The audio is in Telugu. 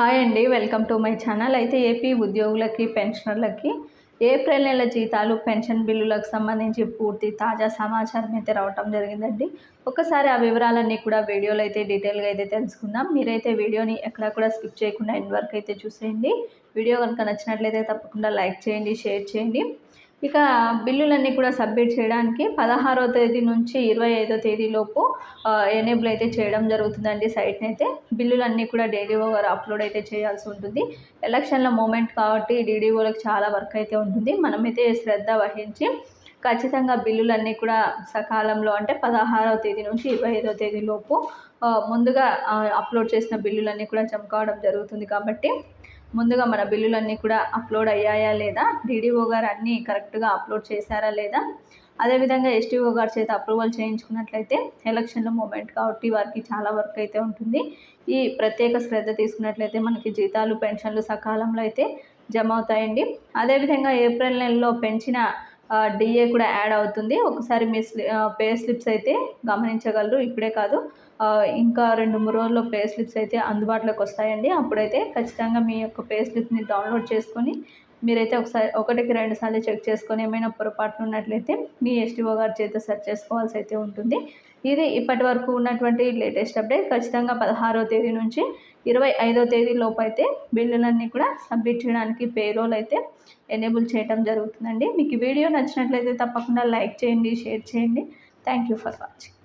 హాయ్ అండి వెల్కమ్ టు మై ఛానల్. అయితే ఏపీ ఉద్యోగులకి పెన్షనర్లకి ఏప్రిల్ నెల జీతాలు పెన్షన్ బిల్లులకు సంబంధించి పూర్తి తాజా సమాచారం అయితే రావటం జరిగిందండి. ఒకసారి ఆ వివరాలన్నీ కూడా వీడియోలో అయితే డీటెయిల్గా అయితే తెలుసుకుందాం. మీరైతే వీడియోని ఎక్కడ కూడా స్కిప్ చేయకుండా ఎండ్ వరకు అయితే చూసేయండి. వీడియో కనుక నచ్చినట్లయితే తప్పకుండా లైక్ చేయండి షేర్ చేయండి. ఇక బిల్లులన్నీ కూడా సబ్మిట్ చేయడానికి పదహారో తేదీ నుంచి ఇరవై ఐదో తేదీలోపు ఎనేబుల్ అయితే చేయడం జరుగుతుందండి సైట్ని అయితే. బిల్లులన్నీ కూడా డీడీఓ అప్లోడ్ అయితే చేయాల్సి ఉంటుంది. ఎలక్షన్ల మూమెంట్ కాబట్టి డీడీఓలకు చాలా వర్క్ అయితే ఉంటుంది. మనమైతే శ్రద్ధ వహించి ఖచ్చితంగా బిల్లులన్నీ కూడా సకాలంలో అంటే పదహారవ తేదీ నుంచి ఇరవై ఐదో తేదీలోపు ముందుగా అప్లోడ్ చేసిన బిల్లులన్నీ కూడా జమ కావడం జరుగుతుంది కాబట్టి ముందుగా మన బిల్లులన్నీ కూడా అప్లోడ్ అయ్యాయా లేదా? డీడీఓ గారు అన్నీ కరెక్ట్గా అప్లోడ్ చేశారా లేదా? అదేవిధంగా ఎస్టీఓ గారి చేత అప్రూవల్ చేయించుకున్నట్లయితే ఎలక్షన్ల మూమెంట్ కాబట్టి వారికి చాలా వర్క్ అయితే ఉంటుంది. ఈ ప్రత్యేక శ్రద్ధ తీసుకున్నట్లయితే మనకి జీతాలు పెన్షన్లు సకాలంలో అయితే జమ అవుతాయండి. అదేవిధంగా ఏప్రిల్ నెలలో పెంచిన డిఏ కూడా యాడ్ అవుతుంది. ఒకసారి మీ పే స్లిప్స్ అయితే గమనించగలరు. ఇప్పుడే కాదు. ఇంకా రెండు మూడు రోజుల్లో పే స్లిప్స్ అయితే అందుబాటులోకి వస్తాయండి. అప్పుడైతే ఖచ్చితంగా మీ యొక్క పే స్లిప్ని డౌన్లోడ్ చేసుకొని మీరైతే ఒకసారి ఒకటికి రెండు సార్లు చెక్ చేసుకొని ఏమైనా పొరపాట్లు ఉన్నట్లయితే మీ ఎస్టీఓ గారి చేత సెర్చ్ చేసుకోవాల్సి అయితే ఉంటుంది. ఇది ఇప్పటి వరకు ఉన్నటువంటి లేటెస్ట్ అప్డేట్. ఖచ్చితంగా పదహారో తేదీ నుంచి ఇరవై ఐదో తేదీ లోపు అయితే బిల్లులన్నీ కూడా సబ్మిట్ చేయడానికి పేరోల్ అయితే ఎనేబుల్ చేయడం జరుగుతుందండి. మీకు వీడియో నచ్చినట్లయితే తప్పకుండా లైక్ చేయండి షేర్ చేయండి. Thank you for watching.